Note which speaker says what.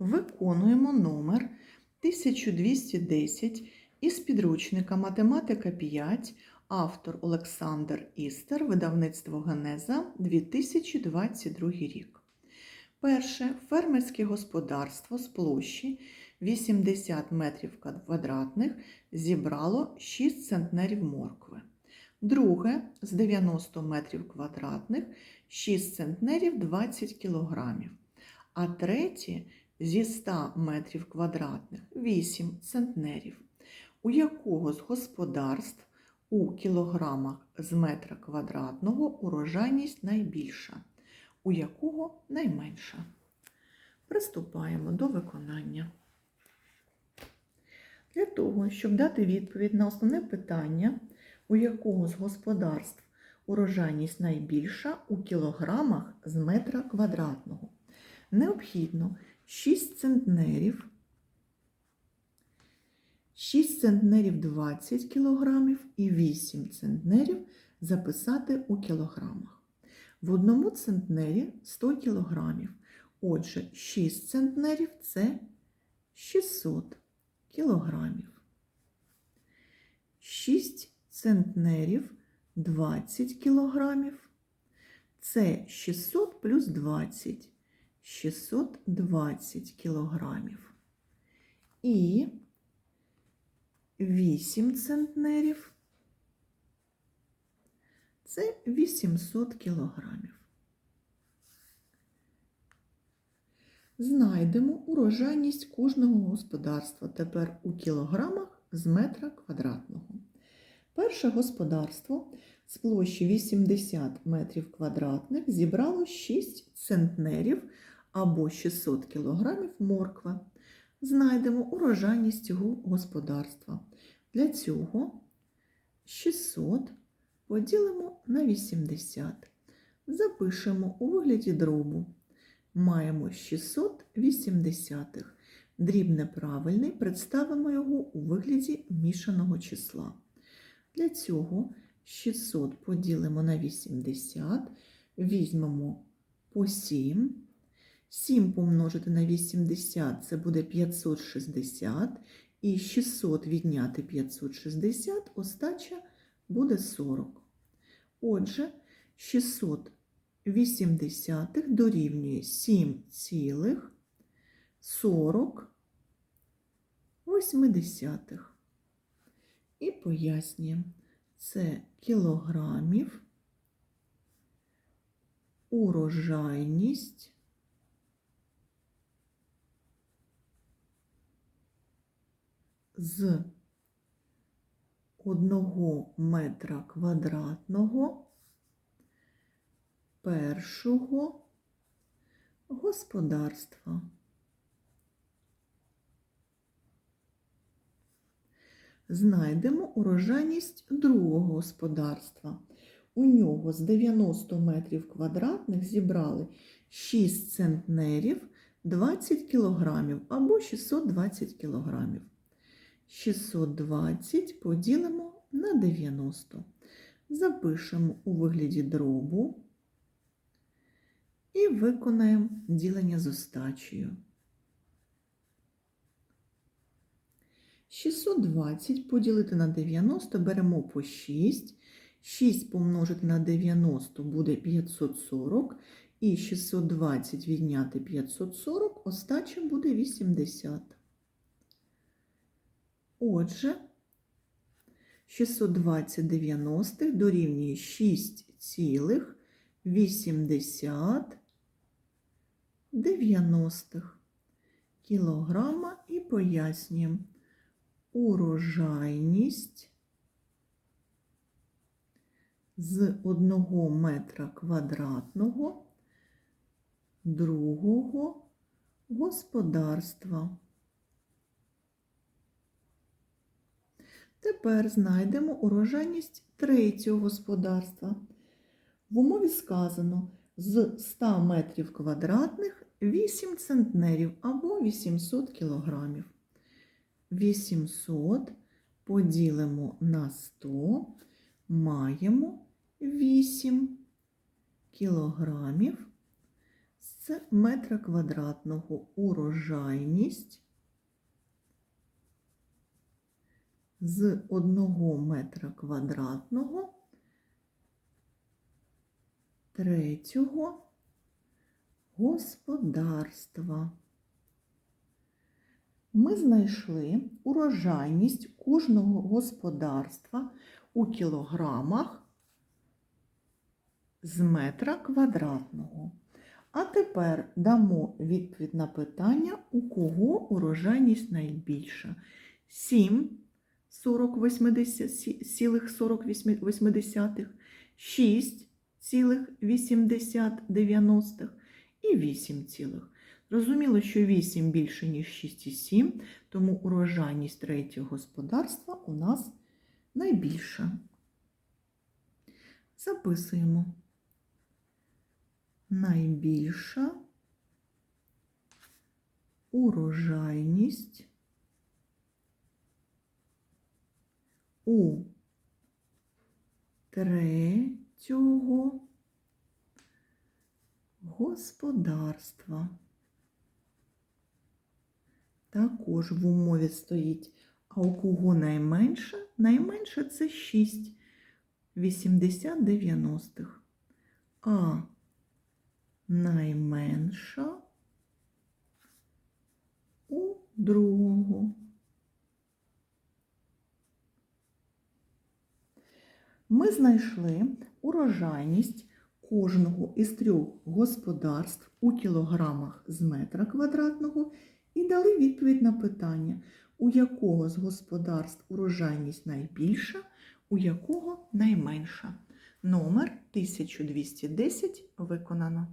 Speaker 1: Виконуємо номер 1210 із підручника Математика 5, автор Олександр Істер, видавництво Генеза 2022 рік. Перше фермерське господарство з площі 80 метрів квадратних зібрало 6 центнерів моркви. Друге з 90 метрів квадратних 6 центнерів 20 кілограмів. А третє зі 100 метрів квадратних 8 центнерів. У якого з господарств у кілограмах з метра квадратного урожайність найбільша, у якого найменша. Приступаємо до виконання. Для того, щоб дати відповідь на основне питання, у якого з господарств урожайність найбільша у кілограмах з метра квадратного, необхідно 6 центнерів, 6 центнерів 20 кілограмів і 8 центнерів записати у кілограмах. В одному центнері 100 кілограмів. Отже, 6 центнерів це 600 кілограмів. 6 центнерів 20 кілограмів. Це 600 плюс 20. 620 кілограмів. І 8 центнерів. Це 800 кілограмів. Знайдемо урожайність кожного господарства тепер у кілограмах з метра квадратного. Перше господарство з площі 80 метрів квадратних зібрало 6 центнерів або 600 кілограмів моркви. Знайдемо урожайність цього господарства. Для цього 600 поділимо на 80. Запишемо у вигляді дробу. Маємо 680. Дріб неправильний, представимо його у вигляді мішаного числа. Для цього 600 поділимо на 80, візьмемо по 7. 7 помножити на 80 це буде 560. І 600 відняти 560, остача буде 40. Отже, 680 дорівнює 7,40. І пояснюємо, це кілограмів, урожайність з одного метра квадратного першого господарства. Знайдемо урожайність другого господарства. У нього з 90 метрів квадратних зібрали 6 центнерів 20 кілограмів або 620 кілограмів. 620 поділимо на 90. Запишемо у вигляді дробу і виконаємо ділення з остачею. 620 поділити на 90 беремо по 6. 6 помножити на 90 буде 540. І 620 відняти 540, остача буде 80. Отже, 620 90 дорівнює 6,80 90 кілограма і пояснюємо урожайність з 1 метра квадратного другого господарства. Тепер знайдемо урожайність третього господарства. В умові сказано з 100 метрів квадратних 8 центнерів або 800 кілограмів. 800 поділимо на 100, маємо 8 кілограмів. З метра квадратного урожайність з одного метра квадратного третього господарства. Ми знайшли урожайність кожного господарства у кілограмах з метра квадратного. А тепер дамо відповідь на питання, у кого урожайність найбільша. 7 40 80, сілих 40 80, 6 цілих 80 90 і 8 цілих. Зрозуміло, що 8 більше, ніж 6,7, тому урожайність третього господарства у нас найбільша. Записуємо. Найбільша урожайність у третього господарства. Також в умові стоїть, а у кого найменше? Найменше це 6 80 90. А найменша у другого. Ми знайшли урожайність кожного із трьох господарств у кілограмах з метра квадратного і дали відповідь на питання, у якого з господарств урожайність найбільша, у якого найменша. Номер 1210 виконано.